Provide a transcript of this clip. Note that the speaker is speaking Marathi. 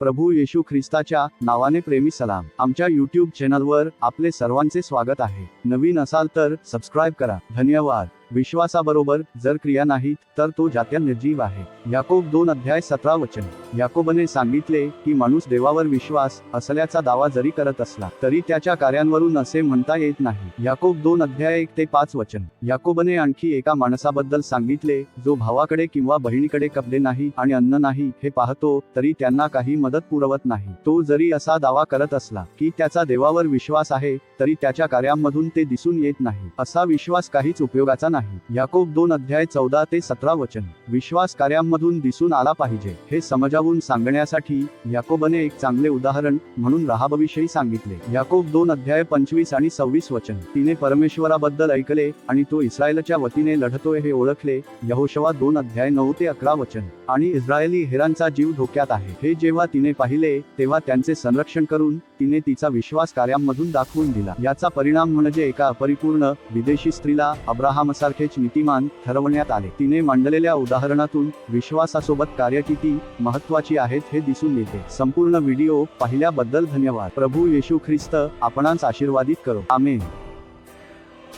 प्रभू येशू ख्रिस्ताच्या नावाने प्रेमी सलाम. आमच्या युट्यूब चॅनलवर आपले सर्वांचे स्वागत आहे. नवीन असाल तर सबस्क्राईब करा. धन्यवाद. विश्वासाबरोबर जर क्रिया नाहीत तर तो जात्या निर्जीव आहे. याकोब दोन अध्याय सतरा वचन. याकोबने सांगितले की माणूस देवावर विश्वास असल्याचा दावा जरी करत असला तरी त्याच्या कार्यांवरून असे म्हणता येत नाही. याकोब दोन अध्याय एक ते पाच वचन. याकोबने आणखी एका माणसाबद्दल सांगितले जो भावाकडे किंवा बहिणीकडे कपडे नाही आणि अन्न नाही हे पाहतो तरी त्यांना काही मदत पुरवत नाही. तो जरी असा दावा करत असला की त्याचा देवावर विश्वास आहे तरी त्याच्या कार्यांमधून ते दिसून येत नाही. असा विश्वास काहीच उपयोगाचा नाही. याकोब दोन अध्याय चौदा ते सतरा वचन. विश्वास कार्यांमधून दिसून आला पाहिजे हे समजावून सांगण्यासाठी याकोबने एक चांगले उदाहरण म्हणून राहाबविषयी सांगितले. याकोब दोन अध्याय पंचवीस आणि सव्वीस वचन. तिने परमेश्वराबद्दल ऐकले आणि तो इस्रायलच्या वतीने लढतोय हे ओळखले. यहोशवा दोन अध्याय नऊ ते अकरा वचन. आणि इस्रायली हेरांचा जीव धोक्यात आहे. हे जेव्हा तिने पाहिले तेव्हा त्यांचे संरक्षण करून तिने तिचा विश्वास कार्यांमधून दाखवून दिला. याचा परिणाम म्हणजे एका अपरिपूर्ण विदेशी स्त्रीला अब्राहमसारखेच नीतिमान ठरवण्यात आले. तिने मांडलेल्या उदाहरणातून विश्वासासोबत कार्य किती महत्वाची आहेत हे दिसून येते. संपूर्ण व्हिडिओ पाहिल्याबद्दल धन्यवाद. प्रभू येशू ख्रिस्त आपणास आशीर्वादित करो. आमेन.